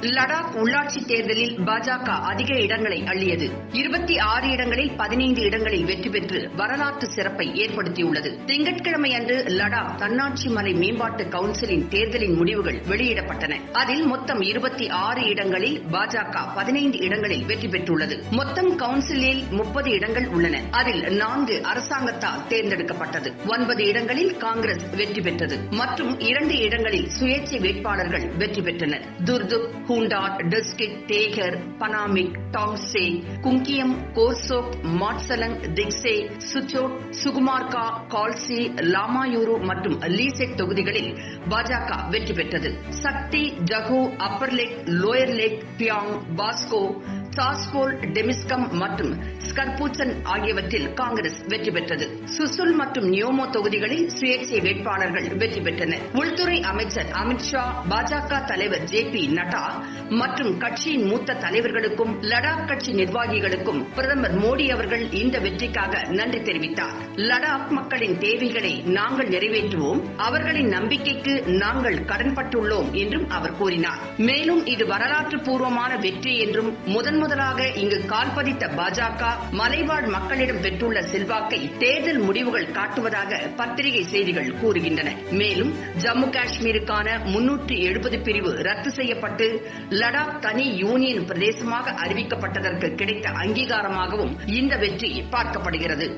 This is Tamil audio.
லடாக் உள்ளாட்சி தேர்தலில் பாஜக அதிக இடங்களை அள்ளியது. இருபத்தி ஆறு இடங்களில் பதினைந்து இடங்களில் வெற்றி பெற்று வரலாற்று சிறப்பை ஏற்படுத்தியுள்ளது. திங்கட்கிழமை அன்று லடாக் தன்னாட்சி மலை மேம்பாட்டு கவுன்சிலின் தேர்தலின் முடிவுகள் வெளியிடப்பட்டன. அதில் மொத்தம் இருபத்தி ஆறு இடங்களில் பாஜக பதினைந்து இடங்களில் வெற்றி பெற்றுள்ளது. மொத்தம் கவுன்சிலில் முப்பது இடங்கள் உள்ளன. அதில் நான்கு அரசாங்கத்தால் தேர்ந்தெடுக்கப்பட்டது. ஒன்பது இடங்களில் காங்கிரஸ் வெற்றி பெற்றது. மற்றும் இரண்டு இடங்களில் சுயேட்சை வேட்பாளர்கள் வெற்றி பெற்றனர். துர்துக் ஹூண்டாட் டிஸ்கிட் டேகர் பனாமிக் டாங்ஸே குங்கியம் கோர்சோக் மாட்சலங் திக்சே சுச்சோட் சுகுமார்கா கால்சி லாமாயூரு மற்றும் லீசெக் தொகுதிகளில் பாஜக வெற்றி பெற்றது. சக்தி ஜகு அப்பர் லேக் லோயர் லேக் பியாங் பாஸ்கோ சாஸ்போல் டெமிஸ்கம் மற்றும் ஸ்கர்பூச்சன் ஆகியவற்றில் காங்கிரஸ் வெற்றி பெற்றது. சுசுல் மற்றும் நியோமோ தொகுதிகளில் சுயேட்சை வேட்பாளர்கள் வெற்றி பெற்றனர். உள்துறை அமைச்சர் அமித்ஷா பாஜக தலைவர் ஜே பி நட்டா மற்றும் கட்சியின் மூத்த தலைவர்களுக்கும் லடாக் கட்சி நிர்வாகிகளுக்கும் பிரதமர் மோடி அவர்கள் இந்த வெற்றிக்காக நன்றி தெரிவித்தார். லடாக் மக்களின் தேவைகளை நாங்கள் நிறைவேற்றுவோம். அவர்களின் நம்பிக்கைக்கு நாங்கள் கடன்பட்டுள்ளோம் என்றும் அவர் கூறினார். மேலும் இது வரலாற்று பூர்வமான வெற்றி என்றும் முதன் முதலாக இங்கு கால் பதித்த பாஜக மலைவாழ் மக்களிடம் பெற்றுள்ள செல்வாக்கை தேர்தல் முடிவுகள் காட்டுவதாக பத்திரிகை செய்திகள் கூறுகின்றன. மேலும் ஜம்மு காஷ்மீருக்கான முன்னூற்றி எழுபது பிரிவு ரத்து செய்யப்பட்டு லடாக் தனி யூனியன் பிரதேசமாக அறிவிக்கப்பட்டதற்கு கிடைத்த அங்கீகாரமாகவும் இந்த வெற்றி பார்க்கப்படுகிறது.